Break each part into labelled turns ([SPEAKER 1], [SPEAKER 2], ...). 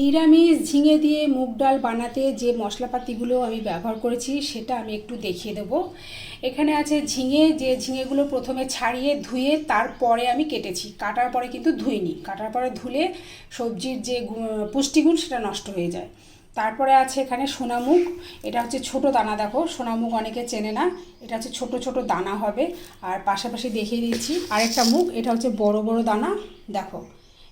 [SPEAKER 1] নিরামিষ ঝিঙে দিয়ে মুগ ডাল বানাতে যে মশলাপাতিগুলো আমি ব্যবহার করেছি, সেটা আমি একটু দেখিয়ে দেবো। এখানে আছে ঝিঙে, যে ঝিঙেগুলো প্রথমে ছাড়িয়ে ধুয়ে তারপরে আমি কেটেছি। কাটার পরে কিন্তু ধুইনি। কাটার পরে ধুলে সবজির যে পুষ্টিগুণ সেটা নষ্ট হয়ে যায়। তারপরে আছে এখানে সোনামুগ। এটা হচ্ছে ছোট দানা, দেখো। সোনামুখ অনেকে চেনে না। এটা হচ্ছে ছোট ছোট দানা হবে। আর পাশাপাশি দেখিয়ে দিচ্ছি আরেকটা মুখ এটা হচ্ছে বড় বড় দানা। দেখো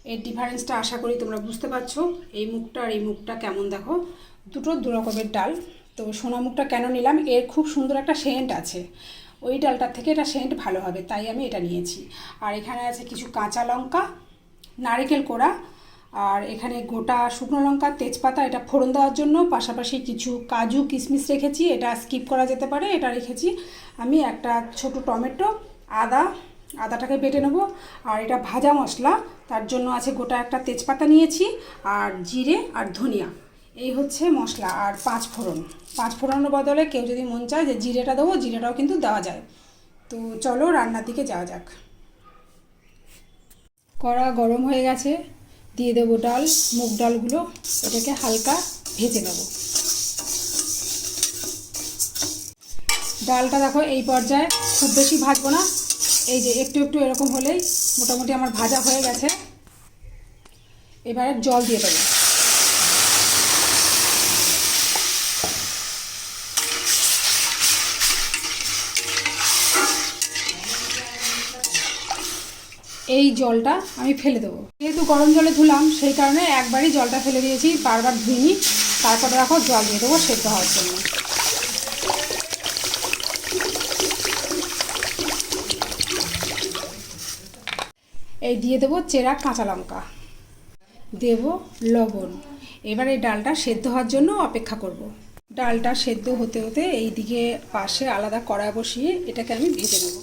[SPEAKER 1] এর ডিফারেন্সটা আশা করি তোমরা বুঝতে পারছ। এই মুখটা আর এই মুখটা কেমন দেখো? দুটো দু রকমের ডাল। তো সোনা মুখটা কেন নিলাম? এর খুব সুন্দর একটা সেন্ট আছে। ওই ডালটার থেকে এটা সেন্ট ভালো হবে, তাই আমি এটা নিয়েছি। আর এখানে আছে কিছু কাঁচা লঙ্কা, নারকেল কোড়া, আর এখানে গোটা শুকনো লঙ্কা, তেজপাতা এটা ফোড়ন দেওয়ার জন্য। পাশাপাশি কিছু কাজু কিশমিশ রেখেছি, এটা স্কিপ করা যেতে পারে। এটা রেখেছি আমি একটা ছোট টমেটো, আদা আদাটাকে বেটে নেব। আর এটা ভাজা মশলা, তার জন্য আছে গোটা একটা তেজপাতা নিয়েছি, আর জিরে আর ধনিয়া। এই হচ্ছে মশলা। আর পাঁচ ফোড়ন। পাঁচ ফোড়নের বদলে কেউ যদি মন চায় যে জিরেটা দেবো, জিরেটাও কিন্তু দেওয়া যায়। তো চলো রান্নার দিকে যাওয়া যাক। কড়া গরম হয়ে গেছে। দিয়ে দেবো ডাল, মুগ ডালগুলো। এটাকে হালকা ভেজে নেব। ডালটা দেখো এই পর্যায়ে খুব বেশি ভাজবো না। এই যে একটু একটু এরকম হলেই মোটামুটি আমার ভাজা হয়ে গেছে। এবারে জল দিয়ে দেবো। এই জলটা আমি ফেলে দেবো। যেহেতু গরম জলে ধুলাম, সেই কারণে একবারই জলটা ফেলে দিয়েছি, বারবার ধুইনি। তারপরে রাখো জল দিয়ে দেবো সেদ্ধ হওয়ার জন্য। এই দিয়ে দেবো চেরা কাঁচা লঙ্কা। দেব লবণ। এবার এই ডালটা সেদ্ধ হওয়ার জন্য অপেক্ষা করব। ডালটা সেদ্ধ হতে হতে এই দিকে পাশে আলাদা কড়া বসিয়ে এটাকে আমি ভেজে নেব।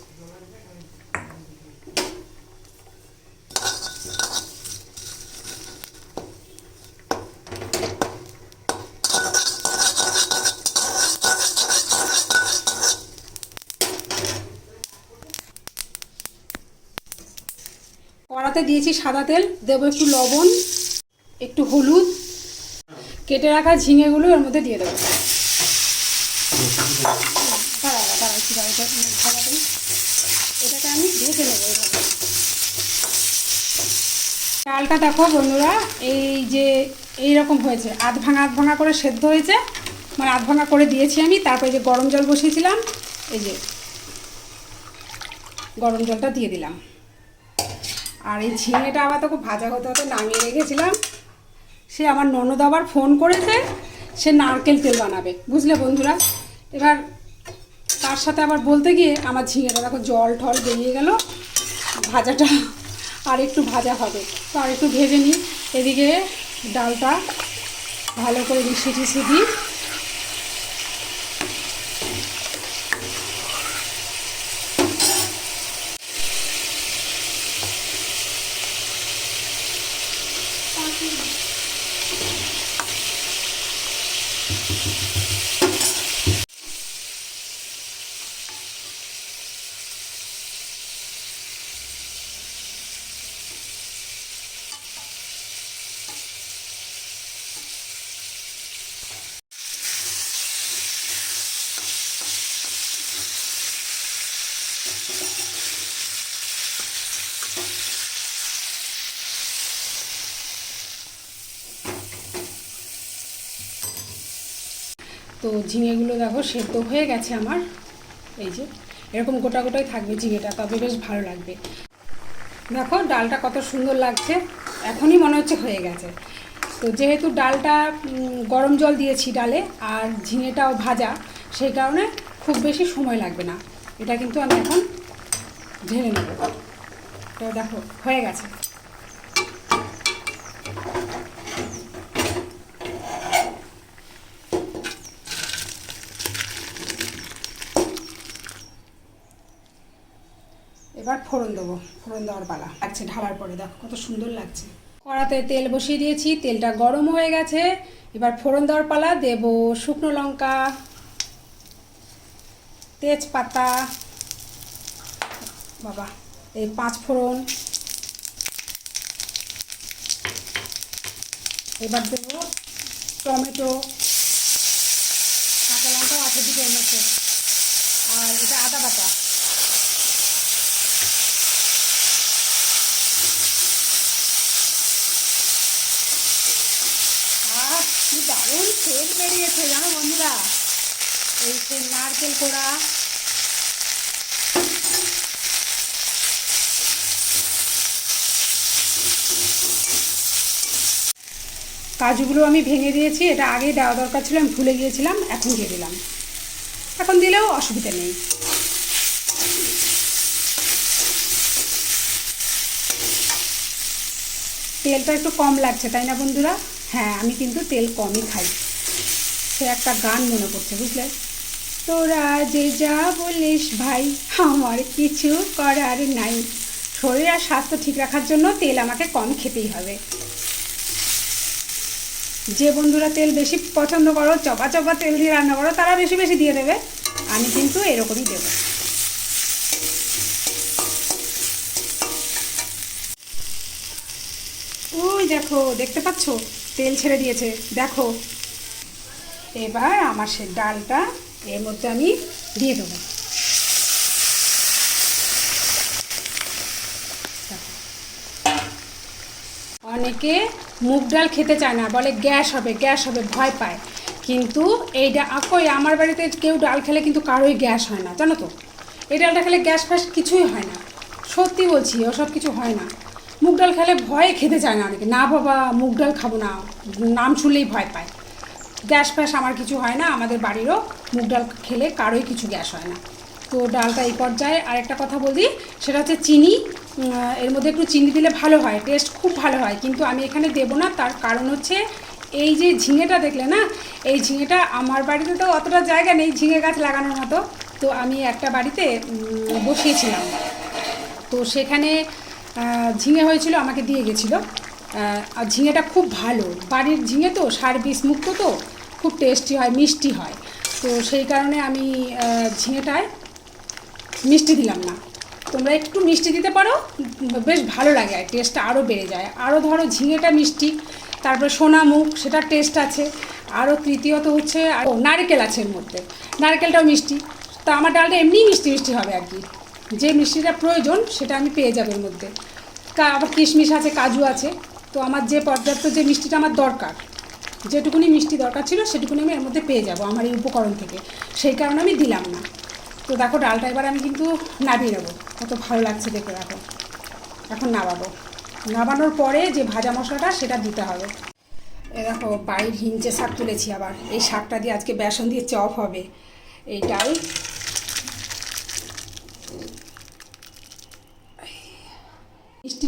[SPEAKER 1] কড়াতে দিয়েছি সাদা তেল। দেবো একটু লবণ, একটু হলুদ। কেটে রাখা ঝিঙেগুলো এর মধ্যে দিয়ে দেবো। এটাকে আমি ভেজে নেব দেখো বন্ধুরা, এই যে এই রকম হয়েছে। আধ ভাঙা আধ ভাঙা করে সেদ্ধ হয়েছে। মানে আধ ভাঙা করে দিয়েছি আমি, তারপরে যে গরম জল বসিয়েছিলাম, এই যে গরম জলটা দিয়ে দিলাম। আর এই ঝিঙেটা আবার তোকে ভাজা হতে হতে নামিয়ে রেখেছিলাম। সে আমার ননদ আবার ফোন করেছে, সে নারকেল তেল বানাবে। বুঝলে বন্ধুরা? এবার তার সাথে আবার বলতে গিয়ে আমার ঝিঙেটা দেখো জল ঠল বেরিয়ে গেল। ভাজাটা আর একটু ভাজা হবে। তো আর একটু ভেজে নিই। এদিকে ডালটা ভালো করে মিশিয়ে টিশিয়ে দিই। তো ঝিঙেগুলো দেখো সেদ্ধ হয়ে গেছে আমার। এই যে, এরকম গোটা গোটাই থাকবে ঝিঙেটা, তবে বেশ ভালো লাগবে। দেখো, ডালটা কত সুন্দর লাগছে, এখনই মনে হচ্ছে হয়ে গেছে। তো যেহেতু ডালটা গরম জল দিয়েছি ডালে, আর ঝিঙেটাও ভাজা, সেই কারণে খুব বেশি সময় লাগবে না। এটা কিন্তু আমি এখন ঢেলে নেব। তো দেখো, হয়ে গেছে এবার ফোড়ন দেবো, ফোড়ন দেওয়ার পালা। লাগছে, ঢালার পরে, দেখো কত সুন্দর লাগছে। কড়াতে তেল বসিয়ে দিয়েছি, তেলটা গরম হয়ে গেছে। এবার ফোড়ন দেওয়ার পালা দেব শুকনো লঙ্কা, তেজপাতা, বাবা, এই পাঁচ ফোড়ন। এবার দেবো টমেটো, কাঁচা লঙ্কাও আছে দিকে আর এটা আদা বাটা। দারুণ তেল বেরিয়েছে জানো বন্ধুরা। এই সেই নারকেল কোড়া। কাজুগুলো আমি ভেঙে দিয়েছি, এটা আগেই দেওয়া দরকার ছিল, আমি ভুলে গিয়েছিলাম, এখন দিয়ে দিলাম। এখন দিলেও অসুবিধা নেই। তেলটা একটু কম লাগছে, তাই না বন্ধুরা? হ্যাঁ আমি কিন্তু তেল কমই খাই। সে একটা গান মনে পড়ছে, বুঝলে? তোরা যে যা বলিস ভাই, আমার কিছু করার নাই। শরীর আর স্বাস্থ্য ঠিক রাখার জন্য তেল আমাকে কম খেতেই হবে। যে বন্ধুরা তেল বেশি পছন্দ করো, চপা চপা তেল দিয়ে রান্না করো, তারা বেশি বেশি দিয়ে দেবে। আমি কিন্তু এরকমই দেবো। ওই দেখো, দেখতে পাচ্ছ? তেল ছেড়ে দিয়েছে। দেখো। এবার আমার সে ডালটা এর মধ্যে আমি দিয়ে দেবো। অনেকে মুগ ডাল খেতে চায় না, বলে গ্যাস হবে গ্যাস হবে, ভয় পায়। কিন্তু এই ডা কই আমার বাড়িতে কেউ ডাল খেলে কিন্তু কারোই গ্যাস হয় না, জানো তো? এই ডালটা খেলে গ্যাস ফ্যাস কিছুই হয় না। সত্যি বলছি, ওসব কিছু হয় না। মুগ ডাল খেলে ভয়ে খেতে চায় না অনেকে। না বাবা, মুগ ডাল খাব না। নাম শুনলেই ভয় পায়। গ্যাস ফ্যাস আমার কিছু হয় না, আমাদের বাড়িরও মুগ ডাল খেলে কারোই কিছু গ্যাস হয় না। তো ডালটা এই পর্যায়ে আরেকটা কথা বলি, সেটা হচ্ছে চিনি। এর মধ্যে একটু চিনি দিলে ভালো হয়, টেস্ট খুব ভালো হয়। কিন্তু আমি এখানে দেবো না, তার কারণ হচ্ছে এই যে ঝিঙেটা দেখলে না, এই ঝিঙেটা আমার বাড়িতে তো অতটা জায়গা নেই ঝিঙে গাছ লাগানোর মতো। তো আমি একটা বাড়িতে বসিয়েছিলাম। তো সেখানে ঝিঙে হয়েছিল, আমাকে দিয়ে গেছিল। আর ঝিঙেটা খুব ভালো। বাড়ির ঝিঙে তো, সার বিষ মুক্ত তো, খুব টেস্টি হয়, মিষ্টি হয়। তো সেই কারণে আমি ঝিঙেটায় মিষ্টি দিলাম না। তোমরা একটু মিষ্টি দিতে পারো, বেশ ভালো লাগে, আর টেস্টটা আরও বেড়ে যায়। আরও ধরো ঝিঙেটা মিষ্টি, তারপরে সোনামুখ সেটার টেস্ট আছে। আরও তৃতীয়ত হচ্ছে আর নারকেল আছে এর মধ্যে। নারকেলটাও মিষ্টি। তা আমার ডালটা এমনিই মিষ্টি মিষ্টি হবে আর কি। যে মিষ্টিটা প্রয়োজন, সেটা আমি পেয়ে যাব এর মধ্যে। আবার কিশমিশ আছে, কাজু আছে। তো আমার যে পর্যাপ্ত যে মিষ্টিটা আমার দরকার, যেটুকুনি মিষ্টি দরকার ছিল, সেটুকুনি আমি এর মধ্যে পেয়ে যাব আমার এই উপকরণ থেকে। সেই কারণে আমি দিলাম না। তো দেখো, ডালটা এবার আমি কিন্তু নাবিয়ে নেব। কত ভালো লাগছে দেখে দেখো। এখন নাবাবো। নাবানোর পরে যে ভাজা মশলাটা, সেটা দিতে হবে। এ দেখো বাড়ির হিঞ্চে শাক তুলেছি আবার। এই শাকটা দিয়ে আজকে বেসন দিয়ে চপ হবে। এই ডাল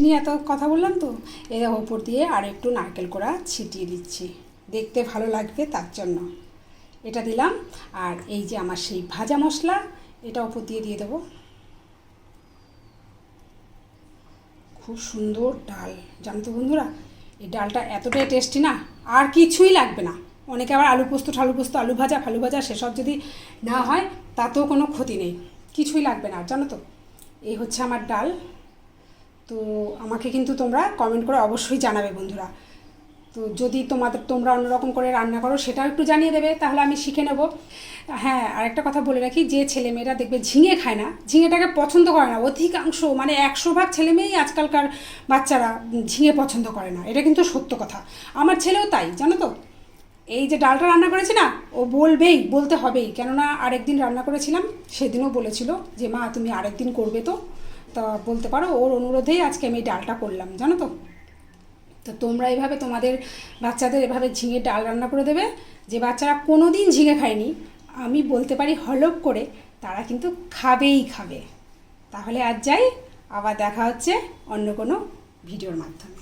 [SPEAKER 1] নিয়ে এত কথা বললাম তো, এর ওপর দিয়ে আর একটু নারকেল কোড়া ছিটিয়ে দিচ্ছি। দেখতে ভালো লাগবে তার জন্য। এটা দিলাম, আর এই যে আমার সেই ভাজা মশলা, এটা ওপর দিয়ে দিয়ে দেবো। খুব সুন্দর ডাল। জানো তো বন্ধুরা, এই ডালটা এতটাই টেস্টি না, আর কিছুই লাগবে না। অনেকে আবার আলু পোস্ত, ঠালু পোস্ত, আলু ভাজা, ফালু ভাজা, সেসব যদি না হয়, তাতেও কোনো ক্ষতি নেই। কিছুই লাগবে না, জানো তো? এই হচ্ছে আমার ডাল। তো আমাকে কিন্তু তোমরা কমেন্ট করে অবশ্যই জানাবে বন্ধুরা। তো যদি তোমাদের তোমরা অন্যরকম করে রান্না করো, সেটাও একটু জানিয়ে দেবে, তাহলে আমি শিখে নেব। হ্যাঁ আরেকটা কথা বলে রাখি, যে ছেলেমেয়েরা দেখবে ঝিঙে খায় না, ঝিঙেটাকে পছন্দ করে না, অধিকাংশ মানে একশো ভাগ ছেলেমেয়েই আজকালকার বাচ্চারা ঝিঙে পছন্দ করে না, এটা কিন্তু সত্য কথা। আমার ছেলেও তাই, জানো তো? এই যে ডালটা রান্না করেছি না, ও বলবেই, বলতে হবেই, কেননা আরেকদিন রান্না করেছিলাম, সেদিনও বলেছিল যে, মা, তুমি আরেকদিন করবে তো। তা বলতে পারো, ওর অনুরোধেই আজকে আমি ডালটা করলাম, জানো তো? তো তোমরা এভাবে তোমাদের বাচ্চাদের এভাবে ঝিঙে ডাল রান্না করে দেবে, যে বাচ্চারা কোনো দিন ঝিঙে খায়নি, আমি বলতে পারি হলপ করে তারা কিন্তু খাবেই খাবে। তাহলে আজ যাই, আবার দেখা হচ্ছে অন্য কোনো ভিডিওর মাধ্যমে।